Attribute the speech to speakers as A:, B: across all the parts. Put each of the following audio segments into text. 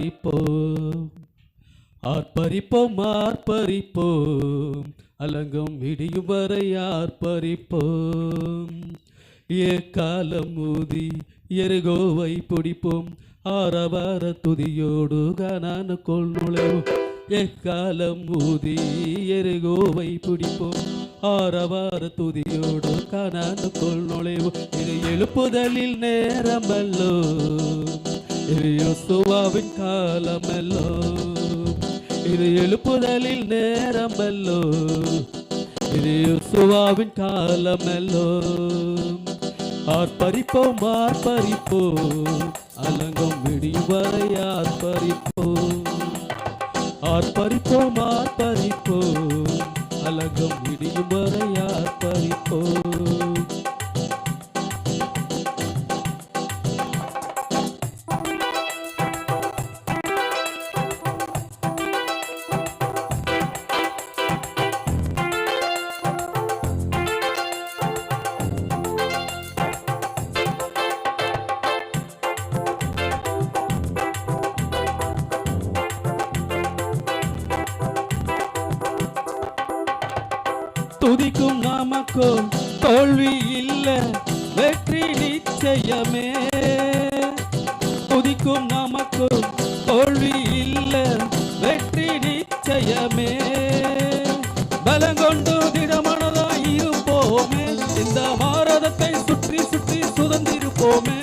A: ஆர்ப்பரிப்போம். ஆர்ப்பரிப்போம் ஆர்ப்பரிப்போம். அலங்கம் விடியும் வரை ஆர்ப்பரிப்போம். ஏக்காலம் ஊதி எருகோவை பிடிப்போம். ஆரவார துதியோடு கனானுக்குள் நுழைவோம். எக்காலம் ஊதி எருகோவை பிடிப்போம். ஆரவார துதியோடு கனானுக்குள் நுழைவோம். இது எழுப்புதலில் நேரமல்லோ. இது யோசுவாவின் காலமல்லோ. இது எழுப்புதலில் நேரமல்லோ. இது யோசுவாவின் காலமல்லோ. ஆர்ப்பரிப்போம் ஆர்ப்பரிப்போம். அலங்கம் விடியும் வரை ஆர்ப்பரிப்போம். ஆர்ப்பரிப்போம் ஆர்ப்பரிப்போம். அலங்கம் விடியும் வரை ஆர்ப்பரிப்போம். துதிக்கும் நமக்கும் தோல்வி இல்ல வெற்றி நிச்சயமே. துதிக்கும் நமக்கும் தோல்வி இல்ல வெற்றி நிச்சயமே. பலங்கொண்டு திடமனதாய் இருப்போமே இந்த பாரதத்தை சுற்றி சுற்றி சுதந்திருப்போமே.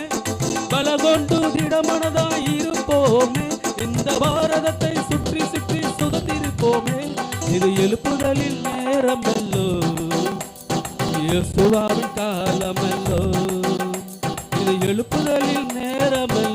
A: பலகொண்டு திடமனதாய் இருப்போமே இந்த பாரதத்தை சுற்றி சுற்றி சுதந்திருப்போமே. இது எழுப்புதலில் நேரம் இது எழுப்புதலில்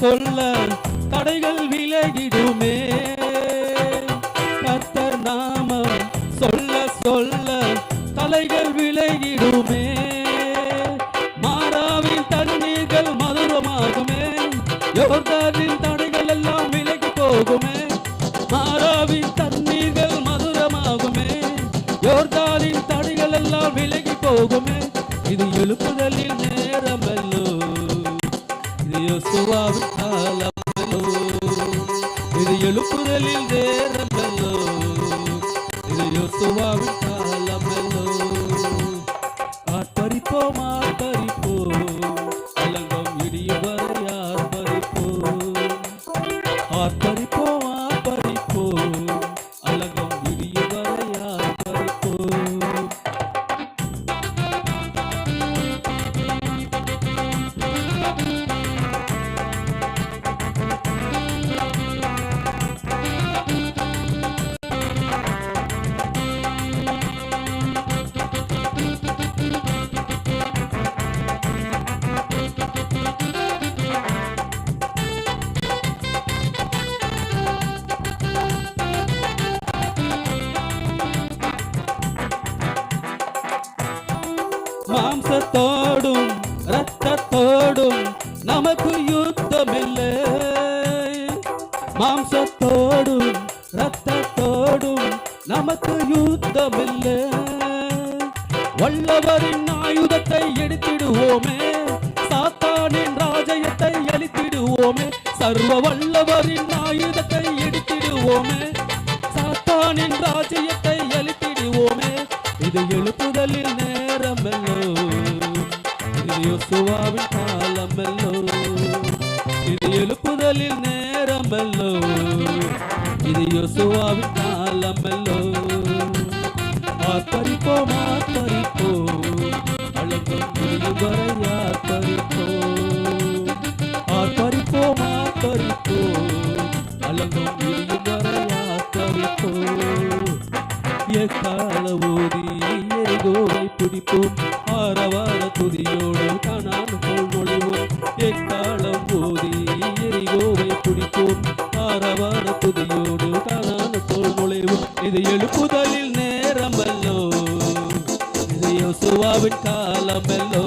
A: சொல்ல தடைகள் விலகிடுமே. கத்தர் நாமம் சொல்ல சொல்ல தலைகள் விலகிடுமே. மாறாவின் தண்ணீர்கள் மதுரமாகுமே. யோர்தானின் தடைகள் எல்லாம் விலகி போகுமே. மாறாவின் தண்ணீர்கள் மதுரமாகுமே. யோர்தானின் தடைகள் எல்லாம் விலகி போகுமே. இது எழுப்புதலில் இது யோசுவாவின் காலமல்லோ இது எழுப்புதலில் நேரமல்லோ மாம்சத்தோடும் ரத்தத்தோடும் நமக்கு யுத்தமில்லை. மாம்சத்தோடும் ரத்தத்தோடும் நமக்கு யுத்தமில்லை. வல்லவரின் ஆயுதத்தை எடுத்திடுவோமே சாத்தானின் ராஜயத்தை அழித்திடுவோமே சர்வ வல்லவரின் ஆயுதத்தை எடுத்திடுவோமே சாத்தானின் ராஜ்யத்தை அழித்திடுவோமே இது எழுப்புதலின் நேரமெல்லோ இது யோசுவாவின் காலமெல்லோ இது எழுப்புதலின் நேரமெல்லோ இது யோசுவாவின் காலமெல்லோ ஆத்தரிப்போம் ஆத்தரிப்போம் அழகும் முடியும் வரை ஆத்தரிப்போம் ஆத்தரிப்போம் ஆத்தரிப்போம் அழகும் முடியும் வரை ஆத்தரிப்போம் ஏத்தா எரிகோவை வார வார துதியோடு காணானுக்குள் மொழிவோம் எக்காலம் போதி எரிகோவை பிடிப்போம் வார வார துதியோடு காணானுக்குள் நுழைவோம். இது எழுப்புதலில் நேரம் அல்லோ இது யோசுவாவின் காலம் அல்லோ